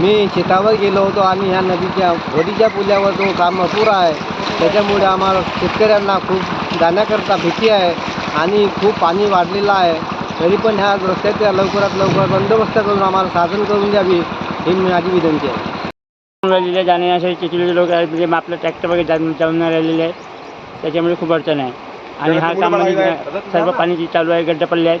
मी शेतावर गेलो होतो आणि ह्या नदीच्या होडीच्या पुलावर जो काम अपुरा आहे त्याच्यामुळे आम्हाला शेतकऱ्यांना खूप जाण्याकरता भीती आहे आणि खूप पाणी वाढलेलं आहे. तरी पण ह्या रस्त्याच्या लवकरात लवकर बंदोबस्त करून आम्हाला साधन करून द्यावी ही माझी विनंती आहे. राहिलेले जाण्यासाठी चिखलीचे लोक आहेत म्हणजे आपलं ट्रॅक्टर वगैरे जाऊन जाऊन राहिलेले आहेत. त्याच्यामुळे खूप अडचण आहे. आणि हा काम म्हणजे सर्व पाणी जे चालू आहे गड्डे पडले आहेत.